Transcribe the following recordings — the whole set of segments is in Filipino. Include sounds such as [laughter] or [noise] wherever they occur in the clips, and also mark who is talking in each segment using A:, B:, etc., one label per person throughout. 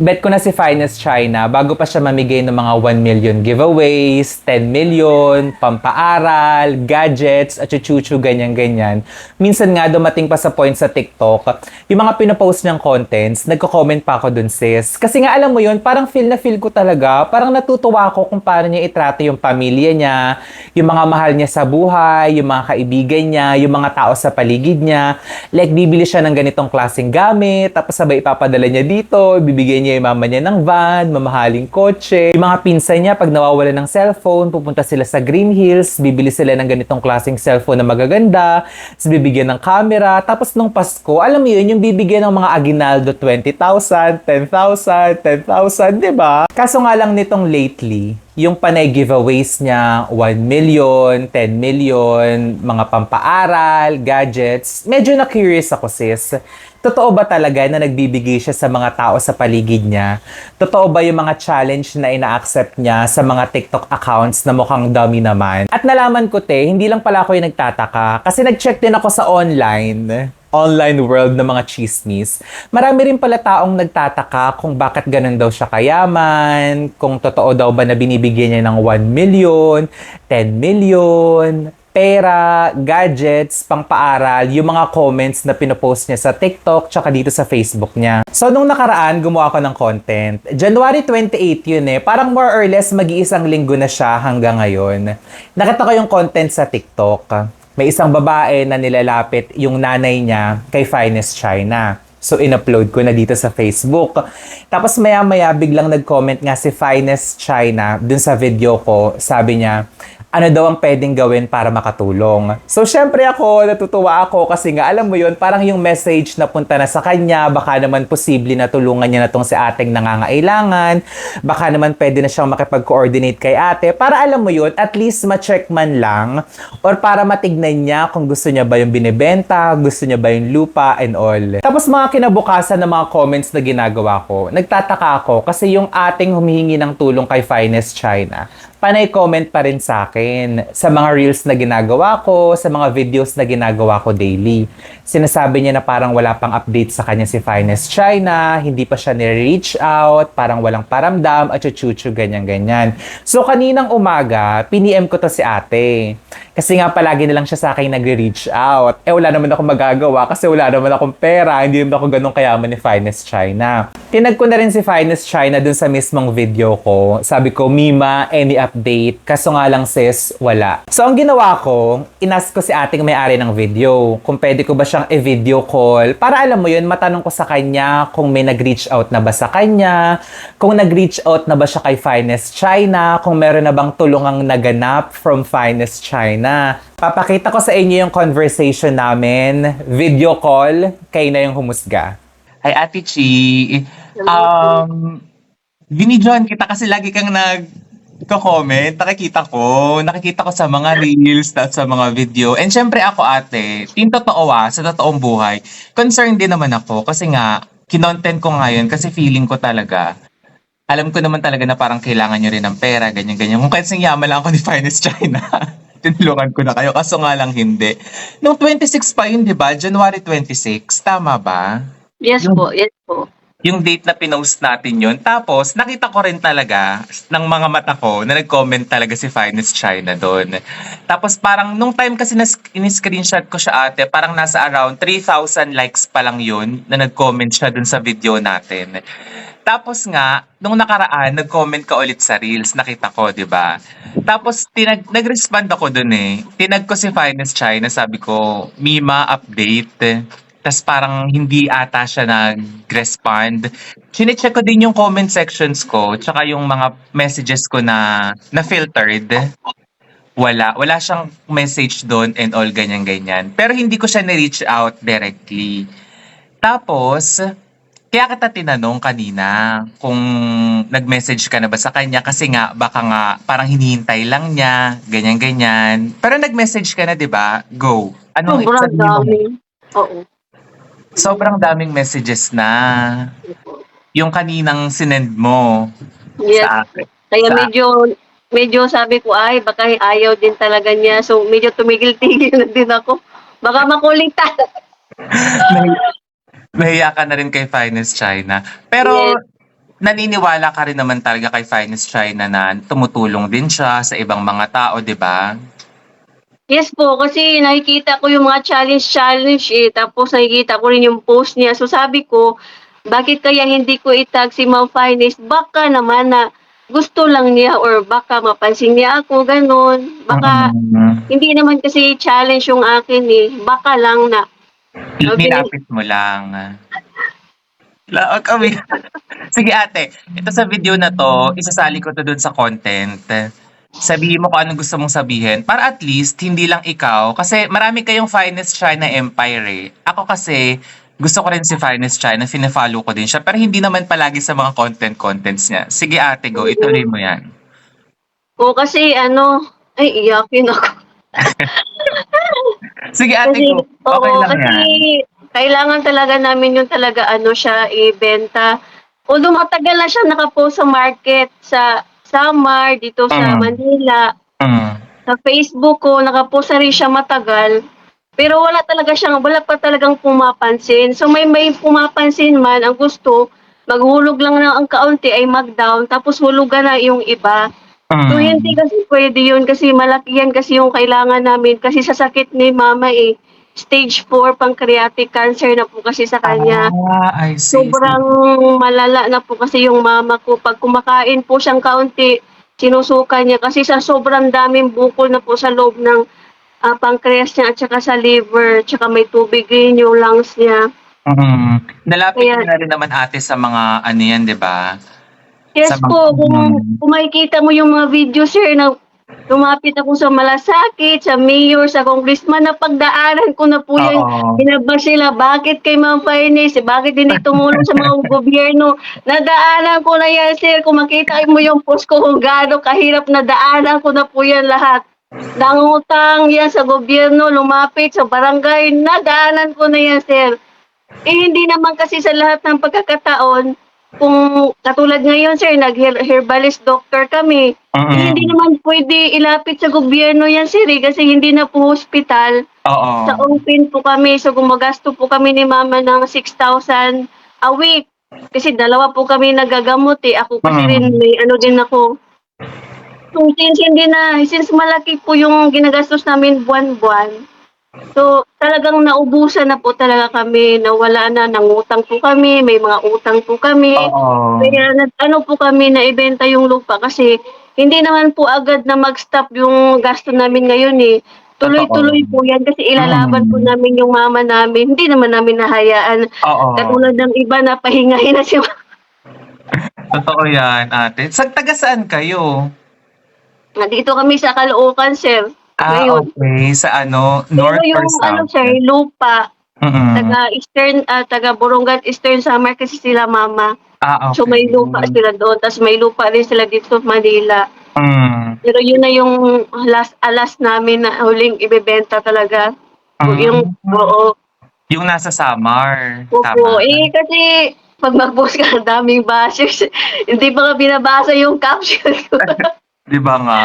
A: Bet ko na si Finest China, bago pa siya mamigay ng mga 1 million giveaways, 10 million, pampaaral, gadgets, at chuchu ganyan-ganyan. Minsan nga dumating pa sa point sa TikTok, yung mga pinopost niyang contents, nagko-comment pa ako dun sis. Kasi nga alam mo yun, parang feel na feel ko talaga, parang natutuwa ako kung paano niya itrato yung pamilya niya, yung mga mahal niya sa buhay, yung mga kaibigan niya, yung mga tao sa paligid niya. Like, bibili siya ng ganitong klaseng gamit, tapos sabay ipapadala niya dito, bibigyan niya yung mama niya ng van, mamahaling kotse. Yung mga pinsan niya, pag nawawala ng cellphone, pupunta sila sa Green Hills, bibili sila ng ganitong klaseng cellphone na magaganda, tapos bibigyan ng camera. Tapos nung Pasko, alam mo yun, yung bibigyan ng mga Aguinaldo 20,000, 10,000, 10,000, di ba? Kaso nga lang nitong lately, yung panay giveaways niya, 1 million, 10 million, mga pampaaral, gadgets, medyo na-curious ako sis. Totoo ba talaga na nagbibigay siya sa mga tao sa paligid niya? Totoo ba yung mga challenge na ina-accept niya sa mga TikTok accounts na mukhang dummy naman? At nalaman ko te, hindi lang pala ako yung nagtataka kasi nag-check din ako sa online online world ng mga chismis, marami rin pala taong nagtataka kung bakit ganun daw siya kayaman, kung totoo daw ba na binibigyan niya ng 1 million, 10 million, pera, gadgets, pangpaaral, yung mga comments na pinopost niya sa TikTok tsaka dito sa Facebook niya. So, nung nakaraan, gumawa ako ng content. January 28 yun eh. Parang more or less mag-iisang linggo na siya hanggang ngayon. Nakita ko yung content sa TikTok may isang babae na nilalapit yung nanay niya kay Finest China. So, in-upload ko na dito sa Facebook. Tapos maya-maya biglang nag-comment nga si Finest China dun sa video ko. Sabi niya, ano daw ang pwedeng gawin para makatulong. So, syempre ako, natutuwa ako kasi nga, alam mo yun, parang yung message na punta na sa kanya, baka naman posible na tulungan niya na tong si ating nangangailangan, baka naman pwede na siyang makipag-coordinate kay ate, para alam mo yun, at least ma-check man lang, or para matignan niya kung gusto niya ba yung binibenta, gusto niya ba yung lupa, and all. Tapos mga kinabukasan ng mga comments na ginagawa ko, nagtataka ako kasi yung ating humihingi ng tulong kay Finest China, panay comment pa rin sa akin sa mga reels na ginagawa ko, sa mga videos na ginagawa ko daily. Sinasabi niya na parang wala pang update sa kanya si Finest China, hindi pa siya ni-reach out, parang walang paramdam, at chuchu, ganyan-ganyan. So kaninang umaga, piniem ko to si ate. Kasi nga palagi na lang siya sa akin nagre-reach out. Eh wala naman ako magagawa kasi wala naman akong pera, hindi naman ako ganun kayaman ni Finest China. Tinag ko na rin si Finest China dun sa mismong video ko. Sabi ko, Mima, any update? Kaso nga lang sis, wala. So ang ginawa ko, inas ko si ating may-ari ng video kung pwede ko ba siyang i-video call para alam mo yun, matanong ko sa kanya kung may nag-reach out na ba sa kanya, kung nag-reach out na ba siya kay Finest China, kung meron na bang tulungang naganap from Finest China. Papakita ko sa inyo yung conversation namin, video call, kayo na yung humusga.
B: Hi, Ate Chi. Um, binidyohan kita kasi lagi kang nag comment, nakikita ko, nakikita ko sa mga reels at sa mga video. And syempre ako ate, yung totoo ah, sa totoong buhay, concerned din naman ako kasi nga, kinontent ko ngayon kasi feeling ko talaga, alam ko naman talaga na parang kailangan nyo rin ng pera, ganyan-ganyan. Kung kahit yaman lang ako ni Finest China, [laughs] tinulungan ko na kayo, kaso nga lang hindi. Nung 26 pa yun, di ba? January 26, tama ba?
C: Yes
B: Yung-
C: po, yes po.
B: Yung date na pinost natin yun. Tapos, nakita ko rin talaga ng mga mata ko na nag-comment talaga si Finest China doon. Tapos parang nung time kasi na in-screenshot ko siya ate, parang nasa around 3,000 likes pa lang yun na nag-comment siya doon sa video natin. Tapos nga, nung nakaraan, nag-comment ka ulit sa Reels, nakita ko, di ba? Tapos, tinag nag-respond ako dun eh. Tinag ko si Finest China, sabi ko, Mima, update. Tapos parang hindi ata siya nag-respond. Chine-check ko din yung comment sections ko, tsaka yung mga messages ko na na-filtered. Wala. Wala siyang message doon and all ganyan-ganyan. Pero hindi ko siya na-reach out directly. Tapos, kaya kita tinanong kanina kung nag-message ka na ba sa kanya kasi nga baka nga parang hinihintay lang niya, ganyan-ganyan. Pero nag-message ka na, 'di ba? Go. Anong
C: Sobrang dami. Oo.
B: Sobrang daming messages na. Yung kaninang sinend mo
C: Yes.
B: sa akin.
C: Kaya
B: sa-
C: medyo, medyo sabi ko, ay, baka ayaw din talaga niya. So, medyo tumigil-tigil na din ako. Baka makulitan.
B: Nahi- [laughs] Nahiya ka na rin kay Finest China. Pero
C: Yes.
A: naniniwala ka rin naman talaga kay Finest China na tumutulong din siya sa ibang mga tao, di ba?
C: Yes po, kasi nakikita ko yung mga challenge-challenge eh. Tapos nakikita ko rin yung post niya. So sabi ko, bakit kaya hindi ko itag si Ma'am Finest? Baka naman na gusto lang niya or baka mapansin niya ako, ganun. Baka
A: Mm.
C: hindi naman kasi challenge yung akin eh. Baka lang na.
A: Nilapit mo lang. Laot kami. Sige ate, ito sa video na to, isasali ko to dun sa content. Sabihin mo kung anong gusto mong sabihin. Para at least, hindi lang ikaw. Kasi marami kayong Finest China Empire eh. Ako kasi, gusto ko rin si Finest China, fina-follow ko din siya. Pero hindi naman palagi sa mga content-contents niya. Sige ate, go. Ituloy mo yan.
C: O kasi ano, ay iyakin ako. [laughs]
A: Sige ate,
C: Kasi,
A: go. Okay
C: oo,
A: lang
C: kasi
A: yan.
C: kailangan talaga namin yung talaga ano siya, ibenta. Although matagal na siya nakapost sa market, sa Samar, dito sa
A: Mm.
C: Manila,
A: Mm.
C: sa Facebook ko, nakapost na rin siya matagal. Pero wala talaga siyang, wala pa talagang pumapansin. So may may pumapansin man, ang gusto, maghulog lang na ang kaunti ay mag-down, tapos hulugan na yung iba. So
A: Mm.
C: hindi kasi pwede yun kasi malaki yan kasi yung kailangan namin kasi sa sakit ni mama eh stage 4 pancreatic cancer na po kasi sa kanya.
A: Ah, I see.
C: Sobrang malala na po kasi yung mama ko. Pag kumakain po siyang kaunti, sinusuka niya kasi sa sobrang daming bukol na po sa loob ng ah, pancreas niya at saka sa liver, tsaka may tubig rin yung lungs niya.
A: Mm. Nalapit
C: Kaya-
A: na rin naman ate sa mga ano yan, di ba?
C: Yes
A: Sa mga-
C: po, kung,
A: Mm.
C: kung makikita mo yung mga video, sir, na lumapit ako sa malasakit, sa mayor, sa congressman, na pagdaanan ko na po yan.
A: Oo.
C: Binaba sila, bakit kay Ma'am Finance? Bakit hindi tumulong sa mga [laughs] gobyerno? Nadaanan ko na yan, sir. Kung makita mo yung post ko kung gaano kahirap, nadaanan ko na po yan lahat. Nangutang yan sa gobyerno, lumapit sa barangay, nadaanan ko na yan, sir. Eh, hindi naman kasi sa lahat ng pagkakataon, kung katulad ngayon, sir, nag-herbalist doctor kami,
A: Mm-mm.
C: eh, hindi naman pwede ilapit sa gobyerno yan, sir, eh, kasi hindi na po hospital.
A: Oo.
C: Sa open po kami, so gumagasto po kami ni mama ng 6,000 a week. Kasi dalawa po kami nagagamot eh. Ako kasi
A: Mm.
C: rin, may ano din ako. So, since hindi na, since malaki po yung ginagastos namin buwan-buwan, so talagang naubusan na po talaga kami, nawala na, nangutang po kami, may mga utang po kami.
A: Oo.
C: Kaya nag, ano po kami na ibenta yung lupa kasi hindi naman po agad na mag-stop yung gasto namin ngayon eh. Tuloy-tuloy po yan kasi ilalaban po
A: Mm.
C: namin yung mama namin. Hindi naman namin nahayaan.
A: Oo.
C: Katulad ng iba na pahingahin na si
A: Totoo yan, ate. Sa taga saan kayo?
C: Dito kami sa Caloocan, sir.
A: Ah,
C: Ngayon.
A: okay. Sa ano, north
C: Pero yung
A: or south?
C: ano, sir, lupa,
A: Mm-mm.
C: taga Eastern, ah, taga Borongat Eastern Samar kasi sila mama.
A: Ah, okay.
C: So may lupa sila doon, tapos may lupa rin sila dito sa Manila.
A: Mm.
C: Pero yun na yung last alas namin na huling ibebenta talaga.
A: Mm.
C: Yung, oo.
A: Yung nasa Samar.
C: Opo.
A: Tama.
C: Eh, kasi pag mag-post ka, ang daming bashers. [laughs] Hindi pa nga binabasa yung caption ko. [laughs]
A: Di ba nga?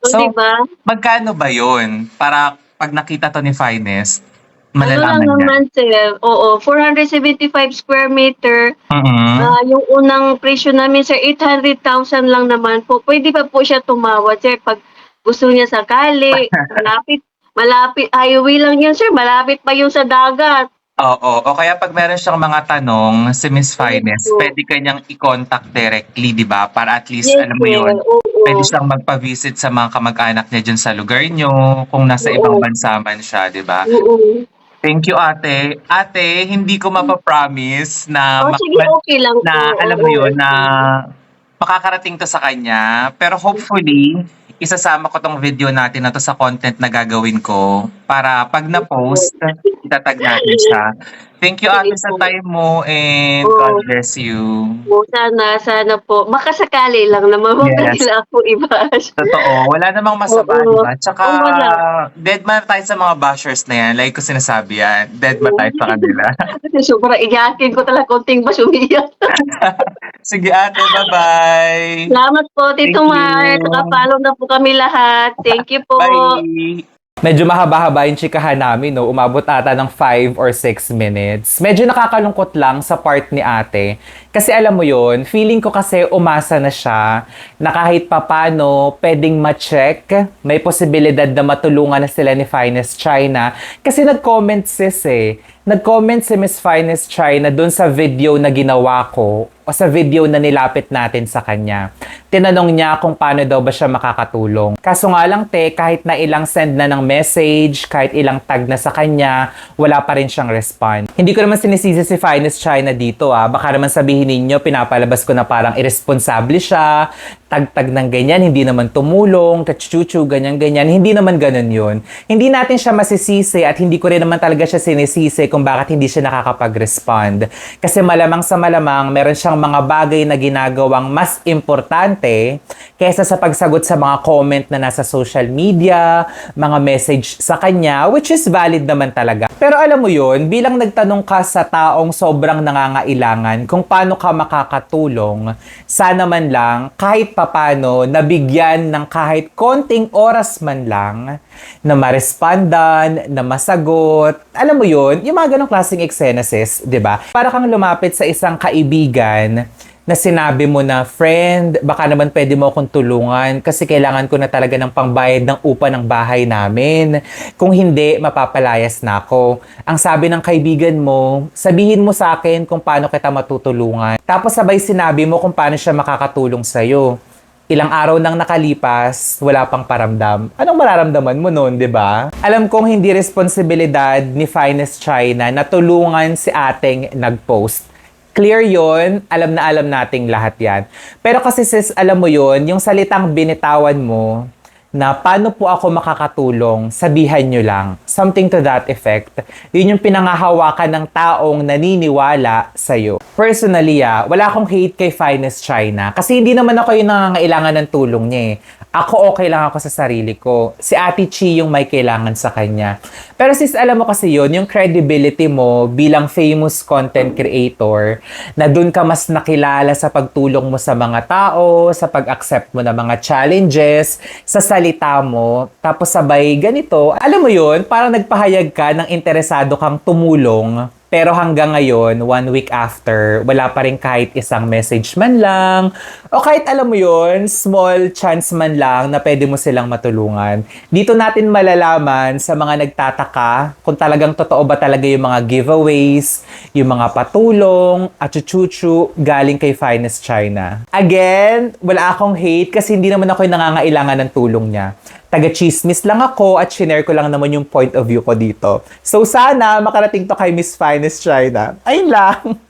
C: so,
A: So,
C: diba?
A: magkano ba yun? Para pag nakita to ni Finest,
C: Ano lang
A: malalaman niya.
C: naman, sir? Oo, 475 square meter.
A: Mm-mm.
C: Ah, yung unang presyo namin, sir, 800,000 lang naman po. Pwede pa po siya tumawad, sir, pag gusto niya sakali. [laughs] malapit, malapit. Highway lang yun, sir. Malapit pa yung sa dagat.
A: Oo. O kaya pag meron siyang mga tanong si Miss Finest,
C: Opo.
A: pwede kanyang i-contact directly, di ba? Para at least,
C: Yes,
A: alam mo
C: sir.
A: yun,
C: Oo.
A: Pwede siyang magpa-visit sa mga kamag-anak niya dyan sa lugar niyo, kung nasa
C: Oo.
A: ibang bansa man siya, di ba? Thank you, ate. Ate, hindi ko mapapromise na,
C: Oh, sige, okay lang po.
A: na alam mo
C: Oo.
A: yun, na makakarating to sa kanya. Pero hopefully, isasama ko tong video natin na to sa content na gagawin ko para pag na-post, itatag natin siya. Thank you, ate, sa time mo and
C: Oo.
A: God bless you.
C: Po, sana, sana po. Makasakali lang naman. Huwag
A: Yes.
C: nila ako i-bash.
A: Totoo, wala namang masama,
C: Oo.
A: di ba? Tsaka,
C: Oo, wala.
A: dead man tayo sa mga bashers na yan. Like ko sinasabi yan, dead man tayo sa kanila. [laughs]
C: Kasi sobrang iyakin ko talaga konting bas umiyak. [laughs]
A: Sige ate, bye-bye!
C: Salamat po, Tito
A: Thank
C: Mar.
A: you.
C: Saka follow na po kami lahat. Thank you po.
A: Bye! Medyo mahaba-haba yung chikahan namin, no? Umabot ata ng 5 or 6 minutes. Medyo nakakalungkot lang sa part ni ate. Kasi alam mo yon feeling ko kasi umasa na siya na kahit papano pwedeng ma-check. May posibilidad na matulungan na sila ni Finest China. Kasi nag-comment sis eh. Nag-comment si Miss Finest China dun sa video na ginawa ko o sa video na nilapit natin sa kanya. Tinanong niya kung paano daw ba siya makakatulong. Kaso nga lang te, kahit na ilang send na ng message, kahit ilang tag na sa kanya, wala pa rin siyang respond. Hindi ko naman sinisisi si Finest China dito ah. Baka naman sabihin ninyo, pinapalabas ko na parang irresponsible siya, tag-tag ng ganyan, hindi naman tumulong, kachuchu, ganyan-ganyan. Hindi naman ganun yun. Hindi natin siya masisisi at hindi ko rin naman talaga siya sinisisi kung bakit hindi siya nakakapag-respond. Kasi malamang sa malamang, meron siyang mga bagay na ginagawang mas importante kaysa sa pagsagot sa mga comment na nasa social media, mga message sa kanya, which is valid naman talaga. Pero alam mo yun, bilang nagtanong ka sa taong sobrang nangangailangan kung paano ka makakatulong, sana man lang, kahit papano, nabigyan ng kahit konting oras man lang na marespondan, na masagot. Alam mo yun, yung mga ganong klaseng eksena, sis, ba? Para kang lumapit sa isang kaibigan na sinabi mo na, friend, baka naman pwede mo akong tulungan kasi kailangan ko na talaga ng pangbayad ng upa ng bahay namin. Kung hindi, mapapalayas na ako. Ang sabi ng kaibigan mo, sabihin mo sa akin kung paano kita matutulungan. Tapos sabay sinabi mo kung paano siya makakatulong sa'yo. Ilang araw nang nakalipas, wala pang paramdam. Anong mararamdaman mo noon, di ba? Alam kong hindi responsibilidad ni Finest China na tulungan si ating nag-post. Clear yon, alam na alam nating lahat yan. Pero kasi sis, alam mo yon, yung salitang binitawan mo, na paano po ako makakatulong, sabihan nyo lang. Something to that effect. Yun yung pinangahawakan ng taong naniniwala sa'yo. Personally, ah, wala akong hate kay Finest China. Kasi hindi naman ako yung nangangailangan ng tulong niya eh. Ako okay lang ako sa sarili ko. Si Ate Chi yung may kailangan sa kanya. Pero sis, alam mo kasi yun, yung credibility mo bilang famous content creator, na dun ka mas nakilala sa pagtulong mo sa mga tao, sa pag-accept mo ng mga challenges, sa salita mo, tapos sabay ganito. Alam mo yun, parang nagpahayag ka ng interesado kang tumulong pero hanggang ngayon, one week after, wala pa rin kahit isang message man lang. O kahit alam mo yon small chance man lang na pwede mo silang matulungan. Dito natin malalaman sa mga nagtataka kung talagang totoo ba talaga yung mga giveaways, yung mga patulong, at chuchuchu galing kay Finest China. Again, wala akong hate kasi hindi naman ako yung nangangailangan ng tulong niya taga-chismis lang ako at shinare ko lang naman yung point of view ko dito. So sana makarating to kay Miss Finest China. Ayun lang. [laughs]